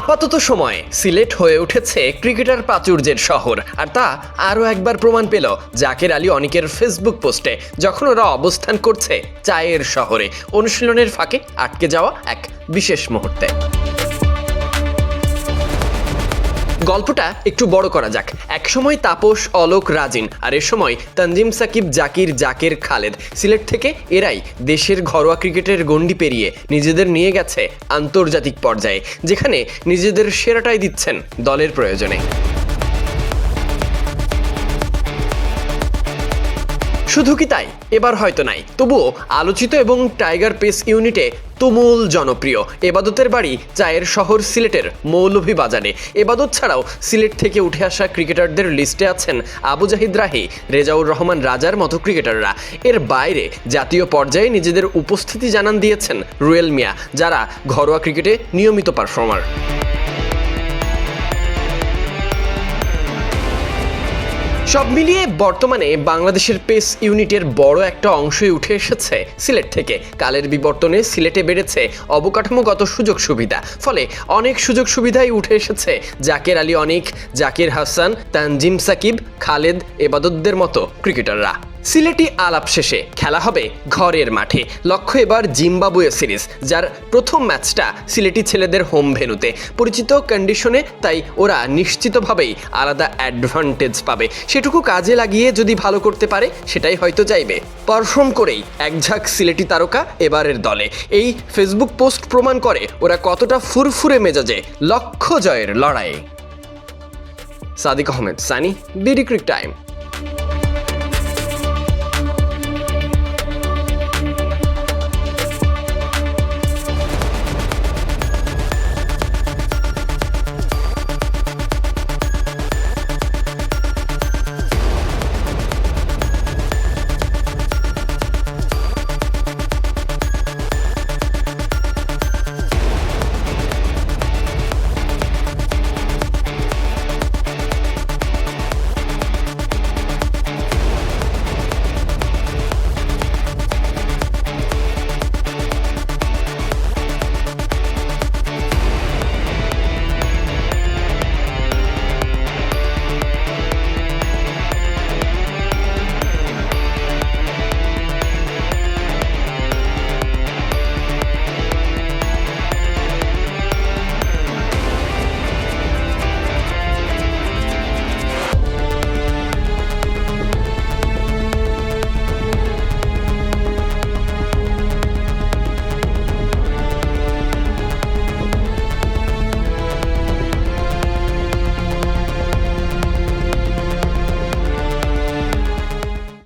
আপাতত সময়ে সিলেট হয়ে উঠেছে ক্রিকেটার প্রাচুর্যের শহর। আর তা আরও একবার প্রমাণ পেল জাকের আলী অনেকের ফেসবুক পোস্টে, যখন ওরা অবস্থান করছে চায়ের শহরে। অনুশীলনের ফাঁকে আটকে যাওয়া এক বিশেষ মুহূর্তে। গল্পটা একটু বড় করা যাক। এক সময় তাপস, অলোক, রাজিন, আর এ সময় তানজিম সাকিব, জাকির, জাকের, খালেদ। সিলেট থেকে এরাই দেশের ঘরোয়া ক্রিকেটের গণ্ডি পেরিয়ে নিজেদের নিয়ে গেছে আন্তর্জাতিক পর্যায়ে, যেখানে নিজেদের সেরাটাই দিচ্ছেন দলের প্রয়োজনে। শুধু কি তাই? এবার হয়তো নাই। তবুও আলোচিত এবং টাইগার পেস ইউনিটে তুমুল জনপ্রিয়। এবাদতের বাড়ি চায়ের শহর সিলেটের মৌলভীবাজারে। এবাদত ছাড়াও সিলেট থেকে উঠে আসা ক্রিকেটারদের লিস্টে আছেন আবু জাহিদ রাহি, রেজাউর রহমান রাজার মতো ক্রিকেটাররা। এর বাইরে জাতীয় পর্যায়ে নিজেদের উপস্থিতি জানান দিয়েছেন রুয়েল মিয়া, যারা ঘরোয়া ক্রিকেটে নিয়মিত পারফর্মার। সব মিলিয়ে বর্তমানে বাংলাদেশের পেস ইউনিটের বড় একটা অংশই উঠে এসেছে সিলেট থেকে। কালের বিবর্তনে সিলেটে বেড়েছে অবকাঠামোগত সুযোগ সুবিধা। ফলে অনেক সুযোগ সুবিধাই উঠে এসেছে। জাকের আলী অনিক, জাকির হাসান, তানজিম সাকিব, খালেদ এবাদতদের মতো ক্রিকেটাররা। সিলেটি আলাপ শেষে খেলা হবে ঘরের মাঠে। লক্ষ্য এবার জিম্বাবুয়ে সিরিজ, যার প্রথম ম্যাচটা সিলেটি ছেলেদের হোম ভেনুতে। পরিচিত কন্ডিশনে তাই ওরা নিশ্চিতভাবেই আলাদা অ্যাডভান্টেজ পাবে। সেটুকু কাজে লাগিয়ে যদি ভালো করতে পারে, সেটাই হয়তো চাইবে। পারফর্ম করেই একঝাঁক সিলেটি তারকা এবারের দলে। এই ফেসবুক পোস্ট প্রমাণ করে ওরা কতটা ফুরফুরে মেজাজে লক্ষ্য জয়ের লড়াই। Sadiq Ahmed, Sunny, BD crictime.